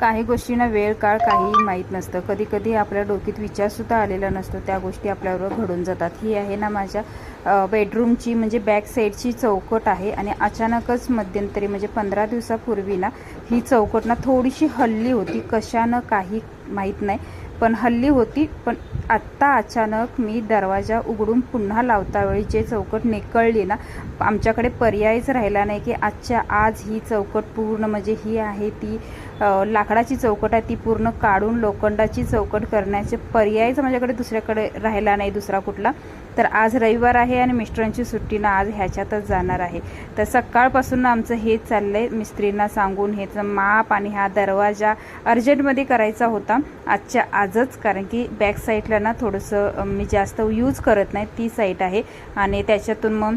काही गोष्टींना वेळ काळ काहीही माहीत नसतं. कधी कधी आपल्या डोकीत विचारसुद्धा आलेला नसतो. त्या गोष्टी आपल्याबरोबर घडून जातात. ही आहे ना माझ्या बेडरूमची म्हणजे बॅक साईडची चौकट आहे आणि अचानकच मध्यंतरी म्हणजे पंधरा दिवसापूर्वी ना ही चौकट ना थोडीशी हल्ली होती. कशानं काही माहीत नाही. पण हल्ली होती पण आत्ता अचानक मी दरवाजा उघडून पुन्हा लावता वेळी जे चौकट निकळली ना आमच्याकडे पर्यायच राहिला नाही की आजच्या आज ही चौकट पूर्ण म्हणजे ही आहे ती लाकडाची चौकट आहे ती पूर्ण काढून लोखंडाची चौकट करण्याचे पर्यायच माझ्याकडे दुसऱ्याकडे राहिला नाही दुसरा कुठला. तर आज रविवार आहे आणि मिस्टरांची सुट्टी ना आज ह्याच्यातच जाणार आहे. तर सकाळपासून आमचं हेच चाललं आहे मिस्त्रींना सांगून हेच माप आणि हा दरवाजा अर्जंटमध्ये करायचा होता. आजच्या आज आजच कारण की बॅक साईडला ना थोडंसं मी जास्त यूज करत नाही ती साईट आहे. आणि त्याच्यातून मग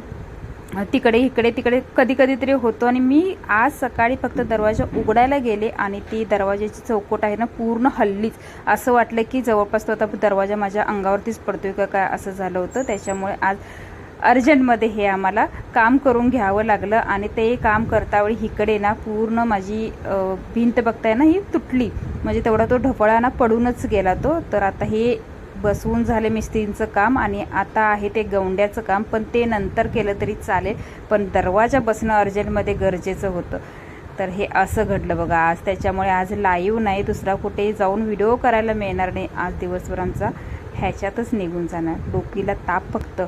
तिकडे इकडे तिकडे कधी कधी तरी होतो. आणि मी आज सकाळी फक्त दरवाजा उघडायला गेले आणि ती दरवाजाची चौकट आहे ना पूर्ण हल्लीच. असं वाटलं की जवळपास तो आता दरवाजा माझ्या अंगावरतीच पडतोय का काय असं झालं होतं. त्याच्यामुळे आज अर्जंटमध्ये हे आम्हाला काम करून घ्यावं लागलं आणि ते काम करतावेळी इकडे ना पूर्ण माझी भिंत बघताय ना ही तुटली. म्हणजे तेवढा तो ढपळा ना पडूनच गेला तो. तर आता हे बसवून झाले मिस्त्रींचं काम आणि आता आहे ते गौंड्याचं काम. पण ते नंतर केलं तरी चालेल. पण दरवाजा बसणं अर्जंटमध्ये गरजेचं होतं. तर हे असं घडलं बघा. आज त्याच्यामुळे आज लाईव्ह नाही. दुसरा कुठेही जाऊन व्हिडिओ करायला मिळणार नाही. आज दिवसभर आमचा ह्याच्यातच निघून जाणार. डोकीला ताप फक्त.